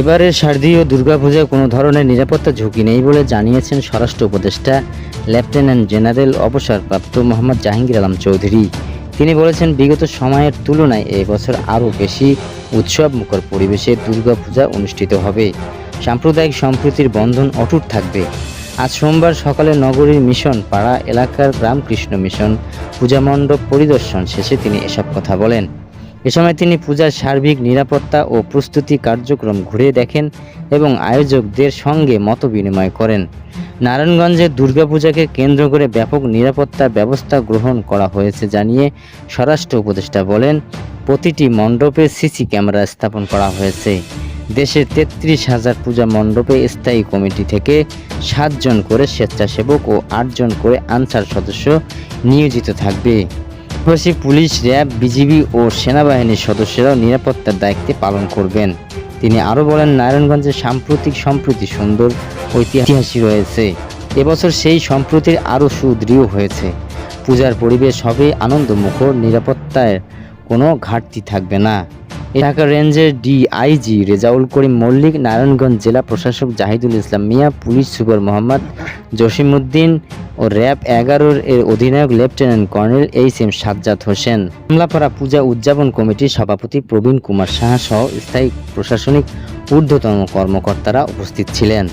এবারের শারদীয় দুর্গাপূজায় কোনো ধরনের নিরাপত্তা ঝুঁকি নেই বলে জানিয়েছেন স্বরাষ্ট্র উপদেষ্টা, লেফটেন্যান্ট জেনারেল অবসরপ্রাপ্ত মোহাম্মদ জাহাঙ্গীর আলম চৌধুরী। তিনি বলেছেন, বিগত সময়ের তুলনায় এবছর আরও বেশি উৎসব মুখর পরিবেশে দুর্গাপূজা অনুষ্ঠিত হবে। সাম্প্রদায়িক সম্প্রীতির বন্ধন অটুট থাকবে। আজ সোমবার সকালে নগরীর মিশন, পাড়া এলাকার রামকৃষ্ণ মিশন, পূজা মণ্ডপ পরিদর্শন শেষে তিনি এসব কথা বলেন। এ সময় তিনি পূজার সার্বিক নিরাপত্তা ও প্রস্তুতি কার্যক্রম ঘুরে দেখেন এবং আয়োজকদের সঙ্গে মত বিনিময় করেন। নারায়ণগঞ্জে দুর্গাপূজাকে কেন্দ্র করে ব্যাপক নিরাপত্তা ব্যবস্থা গ্রহণ করা হয়েছে জানিয়ে স্বরাষ্ট্র উপদেষ্টা বলেন, প্রতিটি মণ্ডপে সিসি ক্যামেরা স্থাপন করা হয়েছে। দেশের তেত্রিশ হাজার পূজা মণ্ডপে স্থায়ী কমিটি থেকে সাতজন করে স্বেচ্ছাসেবক ও আটজন করে আনসার সদস্য নিয়োজিত থাকবে। পাশাপাশি পুলিশ, র্যাব, বিজিবি ও সেনাবাহিনীর সদস্যরাও নিরাপত্তার দায়িত্বে পালন করবেন। তিনি আরও বলেন নারায়ণগঞ্জের সাম্প্রতিক সম্প্রতি সুন্দর, ঐতিহাসিক রয়েছে। এবছর সেই সম্প্রতির আরও সুদৃঢ় হয়েছে। পূজার পরিবেশ হবে আনন্দমুখর, নিরাপত্তায় কোনো ঘাটতি থাকবে না। ঢাকা রেঞ্জের ডিআইজি রেজাউল করিম মল্লিক, নারায়ণগঞ্জ জেলা প্রশাসক জাহিদুল ইসলাম মিয়া, পুলিশ সুপার মোহাম্মদ জসিমউদ্দিন ও র্যাব এগারোর এর অধিনায়ক lieutenant colonel H M Sajjad Hossain. Kamalapara পূজা উদযাপন কমিটির সভাপতি প্রবীণ কুমার সাহা সহ স্থায়ী প্রশাসনিক ঊর্ধ্বতন কর্মকর্তারা উপস্থিত ছিলেন।